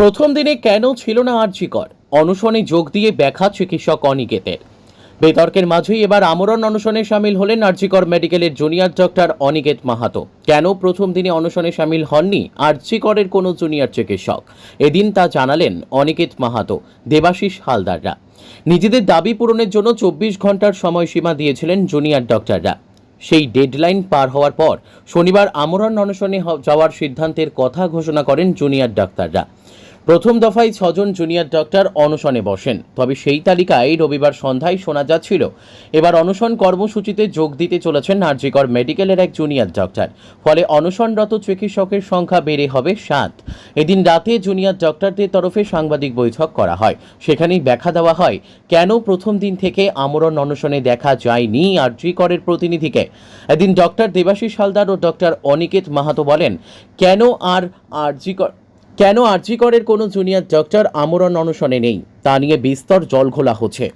প্রথম দিনে কেন ছিল না আর্যিকর অনশনে যোগ দিয়ে ব্যাখ্যা চিকিৎসক অনিকেতের। বিতর্কের মাঝেই এবার আমরণ অনশনে সামিল হলেন আর্যিকর মেডিকেলের জুনিয়র ডক্টর অনিকেত মাহাতো। কেন প্রথম দিনে অনশনে সামিল হননি আর্যিকরের কোনো জুনিয়র চিকিৎসক? এদিন তা জানালেন অনিকেত মাহাতো, দেবাশিস হালদাররা। নিজেদের দাবি পূরণের জন্য চব্বিশ ঘণ্টার সময়সীমা দিয়েছিলেন জুনিয়র ডক্টররা। সেই ডেডলাইন পার হওয়ার পর শনিবার আমরণ অনশনে যাওয়ার সিদ্ধান্তের কথা ঘোষণা করেন জুনিয়র ডাক্তাররা প্রথম দফায় ছজন জুনিয়র ডক্টর অনশনে বসেন, তবে সেই তালিকায় রবিবার সন্ধ্যায় শোনা যাচ্ছিল, এবার অনশন কর্মসূচিতে যোগ দিতে চলেছেন আরজিকর মেডিকেলের এক জুনিয়র ডক্টর, ফলে অনশনরত চিকিৎসকের সংখ্যা বেড়ে হবে সাত। এদিন রাতে জুনিয়র ডক্টরদের তরফে সাংবাদিক বৈঠক করা হয়, সেখানেই ব্যাখ্যা দেওয়া হয়, কেন প্রথম দিন থেকে আমরণ অনশনে দেখা যায়নি আরজিকরের প্রতিনিধিকে? এদিন ডক্টর দেবাশিস হালদার ও ডক্টর অনিকেত মাহাতো বলেন, কেন আর আরজিকর কেন আরজিকরের কোনো জুনিয়র ডক্টর আমরণ অনশনে নেই? তা নিয়ে বিস্তর জল ঘোলা হচ্ছে।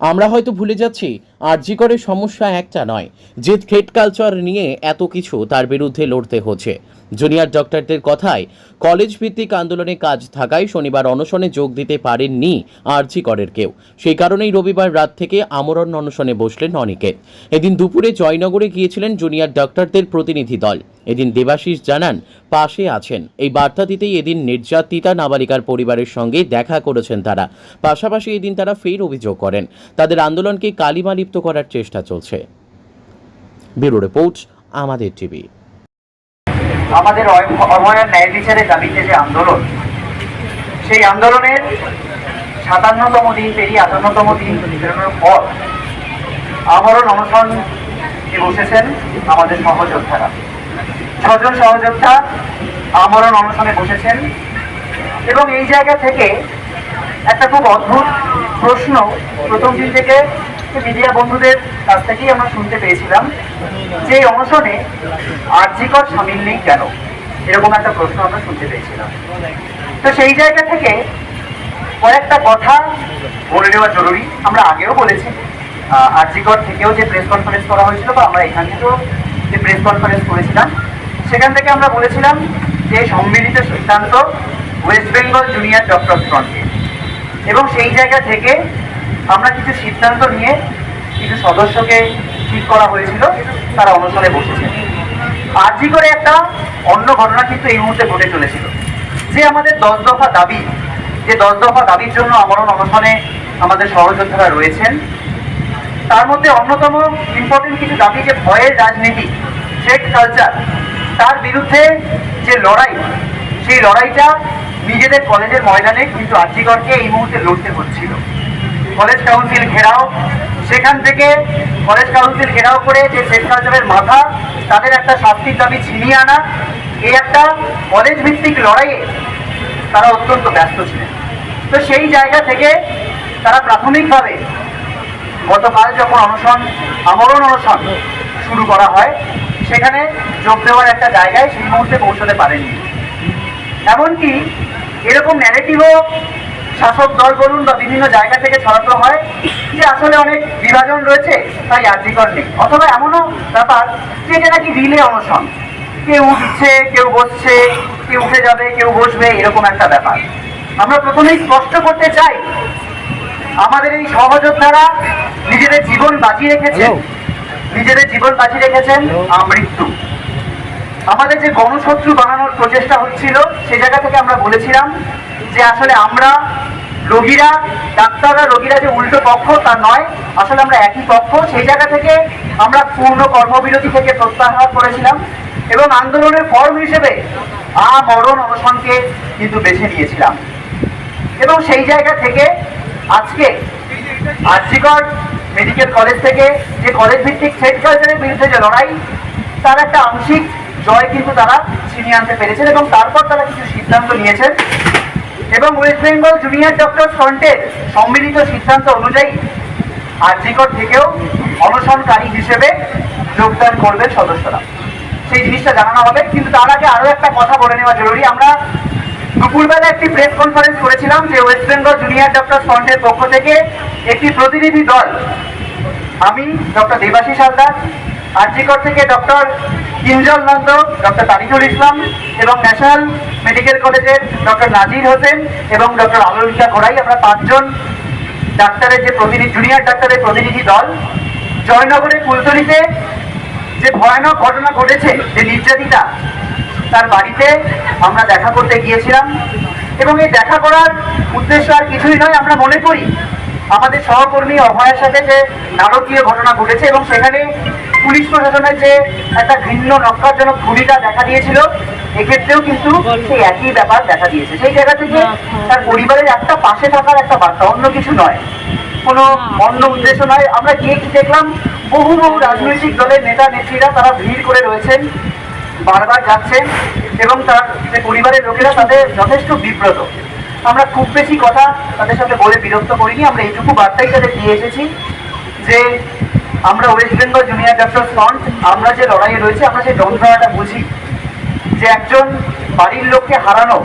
আমরা হয়তো ভুলে যাচ্ছি আরজিকরের সমস্যা একটা নয়। যে থ্রেড কালচার নিয়ে এত কিছু তার বিরুদ্ধে লড়তে হচ্ছে। জুনিয়র ডক্টরদের কথায় কলেজ ভিত্তিক আন্দোলনে কাজ থাকায় শনিবার অনশনে যোগ দিতে পারেননি আরজিকরের কেউ। সেই কারণেই রবিবার রাত থেকে আমরণ অনশনে বসলেন অনিকেত। এদিন দুপুরে জয়নগরে গিয়েছিলেন জুনিয়র ডক্টরদের প্রতিনিধি দল। এদিন দেবাশিস জানান, পাশে আছেন। এই বার্তা দিতেই এদিন নির্যাতিতা নাবালিকার পরিবারের সঙ্গে দেখা করেছেন তারা। পাশাপাশি এদিন তারা ফের অভিযোগ করেন। তাদের আন্দোলনকে কালিমালিপ্ত করার চেষ্টা চলছে। ব্যুরো রিপোর্ট, আমাদের টিভি। আমাদের অভয়ার ন্যায় বিচারের দাবিতে যে আন্দোলন, সেই আন্দোলনের সাতান্নতম দিন পেরিয়ে আটান্নতম দিন পেরোনোর পর আমরণ অনশন বসেছেন আমাদের সহযোদ্ধারা। ছজন সহযোদ্ধা আমরণ অনশনে বসেছেন এবং এই জায়গা থেকে একটা খুব অদ্ভুত প্রশ্ন প্রথম দিন থেকে মিডিয়া বন্ধুদের কাছ থেকেই আমরা শুনতে পেয়েছিলাম যে অনশনে আর্যিকর সামিল নেই কেন? এরকম একটা প্রশ্ন আমরা শুনতে পেয়েছিলাম। তো সেই জায়গা থেকে কয়েকটা কথা বলে নেওয়া জরুরি। আমরা আগেও বলেছি আরজিকর থেকেও যে প্রেস কনফারেন্স করা হয়েছিল বা আমরা এখান থেকেও যে প্রেস কনফারেন্স করেছিলাম, সেখান থেকে আমরা বলেছিলাম যে সম্মিলিত সিদ্ধান্ত ওয়েস্ট বেঙ্গল জুনিয়র ডক্টর ফ্রন্টে এবং সেই জায়গা থেকে আমরা কিছু সিদ্ধান্ত নিয়ে কিছু সদস্যকে ঠিক করা হয়েছিল তারা অনশনে বসেছে। আর্জি করে একটা অন্য ঘটনা কিন্তু এই মুহূর্তে ঘটে চলেছিল। যে আমাদের দশ দফা দাবি, যে দশ দফা দাবির জন্য আমরণ অনশনে আমাদের সহযোদ্ধারা রয়েছেন, তার মধ্যে অন্যতম ইম্পর্টেন্ট কিছু দাবি যে ভয়ের রাজনীতি থ্রেড কালচার তার বিরুদ্ধে যে লড়াই, সেই লড়াইটা নিজেদের কলেজের ময়দানে কিন্তু আর্যিকরকে এই মুহূর্তে লড়তে হচ্ছিল। কলেজ কাউন্সিল ঘেরাও। সেখান থেকে কলেজ কাউন্সিল ঘেরাও করে যে থ্রেড কালচারের মাথা, তাদের একটা শাস্তির দাবি ছিনিয়ে আনা। এই একটা কলেজ ভিত্তিক লড়াইয়ে তারা অত্যন্ত ব্যস্ত ছিলেন। তো সেই জায়গা থেকে তারা প্রাথমিকভাবে গতকাল যখন অনশন, আমরণ অনশন শুরু করা হয়, সেখানে যোগ দেওয়ার একটা জায়গায় সেই মুহূর্তে পৌঁছতে পারেননি। এমনকি এরকম ন্যারেটিভও শাসক দল বলুন বা বিভিন্ন জায়গা থেকে ছড়ানো হয়। যে আসলে অনেক বিভাজন রয়েছে তাই আর্যিকর নেই। অথবা এমনও ব্যাপার যে এটা নাকি রিলে অনশন। কেউ উঠছে কেউ বসছে কেউ উঠে যাবে কেউ বসবে এরকম একটা ব্যাপার। আমরা প্রথমেই স্পষ্ট করতে চাই আমাদের এই সহযোদ্ধারা নিজেদের জীবন বাজি রেখেছেন। নিজেদের জীবন বাজি রেখেছেন আমৃত্যু। আমাদের যে গণশত্রু বানানোর প্রচেষ্টা হচ্ছিল সে জায়গা থেকে আমরা বলেছিলাম যে আসলে আমরা রোগীরা, ডাক্তাররা রোগীরা যে উল্টো পক্ষ, তা নয়। আসলে আমরা একই পক্ষ। সেই জায়গা থেকে আমরা পূর্ণ কর্মবিরতি থেকে প্রত্যাহার করেছিলাম এবং আন্দোলনের ফর্ম হিসেবে আমরণ অনশনকে কিন্তু বেছে নিয়েছিলাম। এবং সেই জায়গা থেকে আজকে আর্যিকর মেডিকেল কলেজ থেকে যে কলেজ ভিত্তিক থ্রেড কালচারের বিরুদ্ধে যে লড়াই, তার একটা আংশিক জয় কিন্তু তারা ছিনিয়ে আনতে পেরেছেন এবং তারপর তারা কিছু সিদ্ধান্ত নিয়েছেন। এবং ওয়েস্ট বেঙ্গল জুনিয়র ডক্টর ফ্রন্টের সম্মিলিত সিদ্ধান্ত অনুযায়ী আর আর্যিকর থেকেও অনশনকারী হিসেবে যোগদান করবেন সদস্যরা। সেই জিনিসটা জানানো হবে। কিন্তু তার আগে আরও একটা কথা বলে নেওয়া জরুরি। আমরা দুপুরবেলা একটি প্রেস কনফারেন্স করেছিলাম যে ওয়েস্ট বেঙ্গল জুনিয়র ডক্টর ফ্রন্টের পক্ষ থেকে একটি প্রতিনিধি দল, আমি, ডক্টর দেবাশিস হালদার আরজিকর থেকে ডক্টর কিঞ্জল নন্দ, ডক্টর তারিকুল ইসলাম এবং ন্যাশনাল মেডিকেল কলেজের ডক্টর নাজির হোসেন এবং ডক্টর আলোলিকা ঘোড়াই আমরা পাঁচজন ডাক্তারের যে প্রতিনিধি, জুনিয়র ডাক্তারের প্রতিনিধি দল জয়নগরের কুলতলিতে যে ভয়ানক ঘটনা ঘটেছে, যে নির্যাতিতা তার বাড়িতে আমরা দেখা করতে গিয়েছিলাম এবং এই দেখা করার উদ্দেশ্য আর কিছুই নয়, আমরা মনে করি আমাদের সহকর্মী অভয়ের সাথে যে নারকীয় ঘটনা ঘটেছে এবং সেখানে পুলিশ প্রশাসনের যে একটা ভিন্ন নক্কারজনক ভূমিকা দেখা দিয়েছিল এক্ষেত্রেও কিন্তু সেই একই ব্যাপার দেখা দিয়েছে। সেই জায়গা থেকে তার পরিবারের একটা পাশে থাকার একটা বার্তা অন্য কিছু নয়। কোনো অন্য উদ্দেশ্য নয়। আমরা গিয়ে কি দেখলাম বহু বহু রাজনৈতিক দলের নেতা নেত্রীরা তারা ভিড় করে রয়েছেন বারবার যাচ্ছেন এবং তার পরিবারের লোকেরা তাদের যথেষ্ট বিব্রত। আমরা খুব বেশি কথা তাদের সাথে বলে বিরক্ত করিনি, আমরা এইটুকু বার্তাই তাদের দিয়ে এসেছি যে আমরা West Bengal junior doctor front আমরা যে লড়াইয়ে রয়েছে, আমরা সেই যন্ত্রণাটা বুঝি যে একজন বাড়ির লোককে হারানো,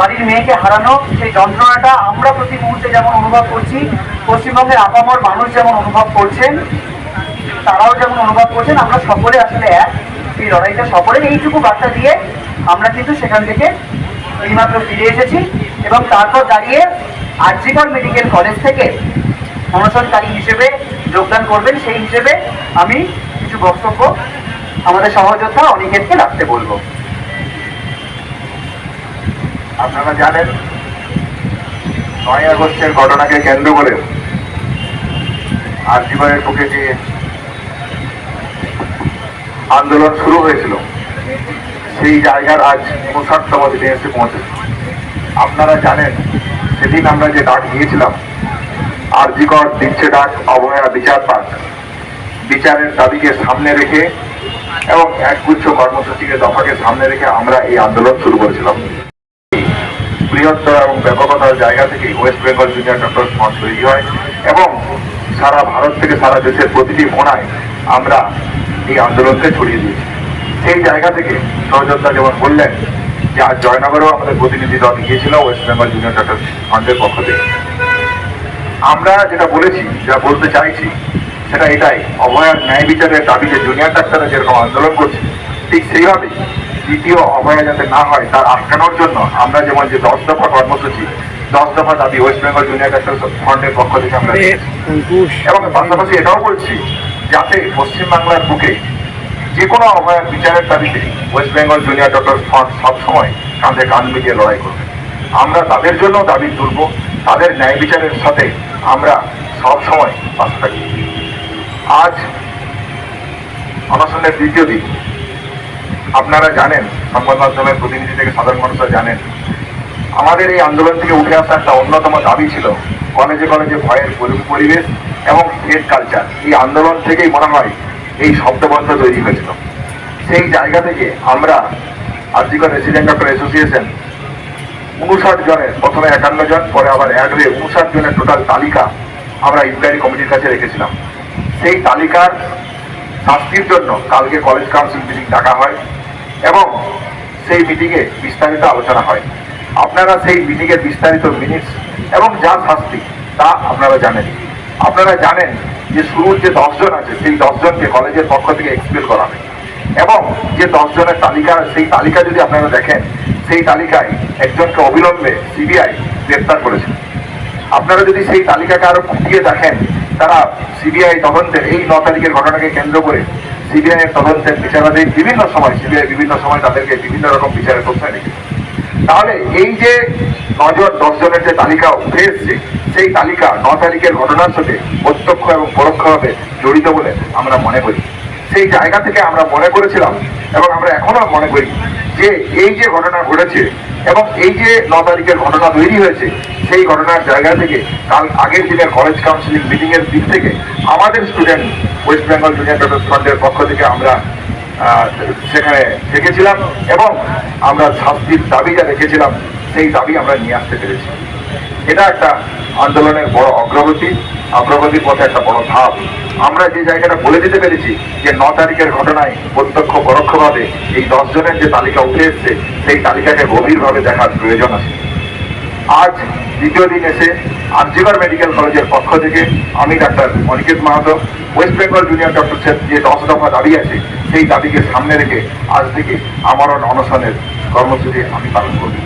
বাড়ির মেয়েকে হারানো, সেই যন্ত্রণাটা আমরা প্রতি মুহূর্তে যেমন অনুভব করছি, পশ্চিমবঙ্গের আপামর মানুষ যেমন অনুভব করছেন, তারাও যেমন অনুভব করছেন, আমরা সকলে আসলে এক। এই লড়াইটা সকলে এইটুকু বার্তা দিয়ে আমরা কিন্তু সেখান থেকে এইমাত্র ফিরে এসেছি। এবং তারপর দাঁড়িয়ে আরজিকর মেডিকেল কলেজ থেকে অনশনকারী হিসেবে যোগদান করবেন। সেই হিসেবে আমি কিছু বক্তব্য আমাদের সহযোদ্ধা অনিকেতকে রাখতে বলব। আপনারা জানেন, নয় আগস্টের ঘটনাকে কেন্দ্র করে আর জীবনের বুকে যে আন্দোলন শুরু হয়েছিল, সেই জায়গার আজ উনষাটতম দিনে এসে পৌঁছেছে। আপনারা জানেন, সেদিন আমরা যে ডাক দিয়েছিলাম আরজিকর দিচ্ছে ডাক, অবহেলা বিচার পাক। বিচারের দাবিকে সামনে রেখে এবং একগুচ্ছ কর্মসূচিকে দফাকে সামনে রেখে আমরা এই আন্দোলন শুরু করেছিলাম। বৃহত্তর এবং ব্যাপকতার জায়গা থেকে West Bengal junior doctor front তৈরি হয় এবং সারা ভারত থেকে সারা দেশের প্রতিটি মোনায় আমরা এই আন্দোলনকে ছড়িয়ে দিয়েছি। সেই জায়গা থেকে সহযোদ্ধা যেমন বললেন যে আজ জয়নগরেও আমাদের প্রতিনিধি দল গিয়েছিল ওয়েস্ট বেঙ্গল জুনিয়র ডক্টর ফ্রন্টের পক্ষ থেকে। আমরা যেটা বলেছি যা বলতে চাইছি সেটা এটাই। অভয়ার ন্যায় বিচারের দাবিতে জুনিয়র ডাক্তাররা যেরকম আন্দোলন করছে ঠিক সেইভাবেই দ্বিতীয় অভয়া যাতে না হয় তার আটকানোর জন্য আমরা যেমন যে দশ দফা কর্মসূচি দশ দফা দাবি ওয়েস্ট বেঙ্গল জুনিয়র ডাক্তার ফ্রন্টের পক্ষ থেকে আমরা। এবং পাশাপাশি এটাও বলছি যাতে পশ্চিমবাংলার বুকে যে কোনো অভয়ার বিচারের দাবিতে West Bengal junior doctor front সবসময় কাঁধে কান মিলিয়ে লড়াই করবে। আমরা তাদের জন্য দাবি তুলব, তাদের ন্যায় বিচারের সাথে আমরা সব সময় পাশে থাকি আজ অনশনের দ্বিতীয় দিন। আপনারা জানেন, সংবাদ মাধ্যমের প্রতিনিধি থেকে সাধারণ মানুষরা জানেন, আমাদের এই আন্দোলন থেকে উঠে আসা একটা অন্যতম দাবি ছিল কলেজে কলেজে ভয়ের পরি- পরিবেশ এবং ফেক কালচার এই আন্দোলন থেকেই মনে হয় এই শব্দবন্ধ তৈরি হয়েছিল সেই জায়গা থেকে আমরা আর্জিকর রেসিডেন্ট ডক্টর অ্যাসোসিয়েশন উনষাট জনের, প্রথমে একান্ন জন, পরে আবার অ্যাড হয়ে উনষাট জনের টোটাল তালিকা আমরা ইনকোয়ারি কমিটির কাছে রেখেছিলাম। সেই তালিকার শাস্তির জন্য কালকে কলেজ কাউন্সিল মিটিং ডাকা হয় এবং সেই মিটিংয়ে বিস্তারিত আলোচনা হয়। আপনারা সেই মিটিংয়ের বিস্তারিত মিনিটস এবং যা শাস্তি তা আপনারা জানেন। আপনারা জানেন যে শুরুর যে দশজন আছে, সেই দশজনকে কলেজের পক্ষ থেকে এক্সপেল করা হয়। এবং যে দশজনের তালিকা, সেই তালিকা যদি আপনারা দেখেন, সেই তালিকায় একজনকে অবিলম্বে সিবিআই গ্রেপ্তার করেছে। আপনারা যদি সেই তালিকাকে আরও খুঁটিয়ে দেখেন, তারা সিবিআই তদন্তের, এই ন তারিখের ঘটনাকে কেন্দ্র করে সিবিআই এর তদন্তের বিচারাধীন বিভিন্ন সময় সিবিআই বিভিন্ন সময় তাদেরকে বিভিন্ন রকম বিচারের প্রশ্নে রেখেছে তাহলে এই যে নজর দশ জনের যে তালিকা উঠে এসছে সেই তালিকা ন তারিখের ঘটনার সাথে প্রত্যক্ষ এবং পরোক্ষভাবে জড়িত বলে আমরা মনে করি। সেই জায়গা থেকে আমরা মনে করেছিলাম এবং আমরা এখনও মনে করি যে এই যে ঘটনা ঘটেছে এবং এই যে ন তারিখের ঘটনা তৈরি হয়েছে, সেই ঘটনার জায়গা থেকে কাল আগের দিনের কলেজ কাউন্সিলিং মিটিং এর দিক থেকে আমাদের student West Bengal junior doctor পক্ষ থেকে আমরা সেখানে থেকেছিলাম এবং আমরা শাস্তির দাবি যা রেখেছিলাম, সেই দাবি আমরা নিয়ে আসতে পেরেছি। এটা একটা আন্দোলনের বড় অগ্রগতি, অগ্রগতির পথে একটা বড় ধাপ। আমরা যে জায়গাটা বলে দিতে পেরেছি যে ন তারিখের ঘটনায় প্রত্যক্ষ পরোক্ষভাবে এই দশ জনের যে তালিকা উঠে এসছে, সেই তালিকাকে গভীরভাবে দেখার প্রয়োজন আছে। আজ দ্বিতীয় দিন এসে আরজিগর মেডিকেল কলেজের পক্ষ থেকে আমি doctor Aniket Mahato, West Bengal junior doctor ডক্টরসের যে দশ দফা দাবি আছে, সেই দাবিকে সামনে রেখে আজ থেকে আমারও অনশনের কর্মসূচি আমি পালন করব।